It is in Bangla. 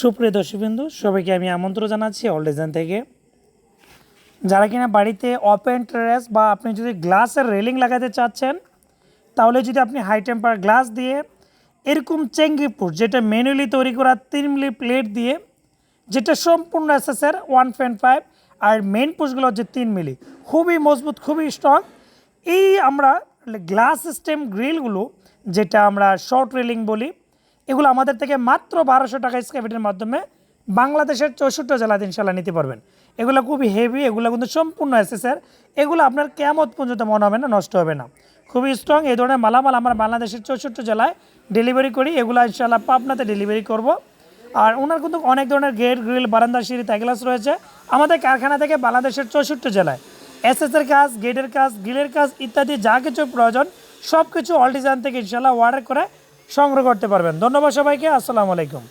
সুপ্রিয় দর্শকবৃন্দু, সবাইকে আমি আমন্ত্রণ জানাচ্ছি অল ডিজাইন থেকে। যারা কিনা বাড়িতে ওপেন টেরেস বা আপনি যদি গ্লাসের রেলিং লাগাতে চাচ্ছেন, তাহলে যদি আপনি হাই টেম্পার গ্লাস দিয়ে, এরকম চেঙ্গিপুর যেটা ম্যানুয়ালি তৈরি করা তিন মিলি প্লেট দিয়ে, যেটা সম্পূর্ণ এসএসের ওয়ান পয়েন্ট ফাইভ আর মেন পোস্টগুলো হচ্ছে তিন মিলি খুবই মজবুত, খুবই স্ট্রং এই আমরা গ্লাস সিস্টেম গ্রিলগুলো যেটা আমরা শর্ট রেলিং বলি এগুলো আমাদের থেকে মাত্র বারোশো টাকা স্ক্যাভিটের মাধ্যমে বাংলাদেশের চৌষট্টি জেলাতে ইনশাল্লাহ নিতে পারবেন। এগুলো খুবই হেভি এগুলো কিন্তু সম্পূর্ণ এসএসের এগুলো আপনার কেমত পর্যন্ত মনে হবে না, নষ্ট হবে না। খুবই স্ট্রং এই ধরনের মালামাল আমরা বাংলাদেশের চৌষট্টি জেলায় ডেলিভারি করি। এগুলো ইনশাল্লাহ পাবনাতে ডেলিভারি করব। আর ওনার কিন্তু অনেক ধরনের গেট গ্রিল বারান্দা, সিঁড়ি তাইগ্লাস রয়েছে। আমাদের কারখানা থেকে বাংলাদেশের চৌষট্টি জেলায় এসএসের কাজ গেটের কাজ গ্রিলের কাজ ইত্যাদি যা কিছু প্রয়োজন সব কিছু অল ডিজাইন থেকে ইনশাল্লাহ অর্ডার করে সংগ্রহ করতে পারবেন। ধন্যবাদ সবাইকে আসসালামু আলাইকুম।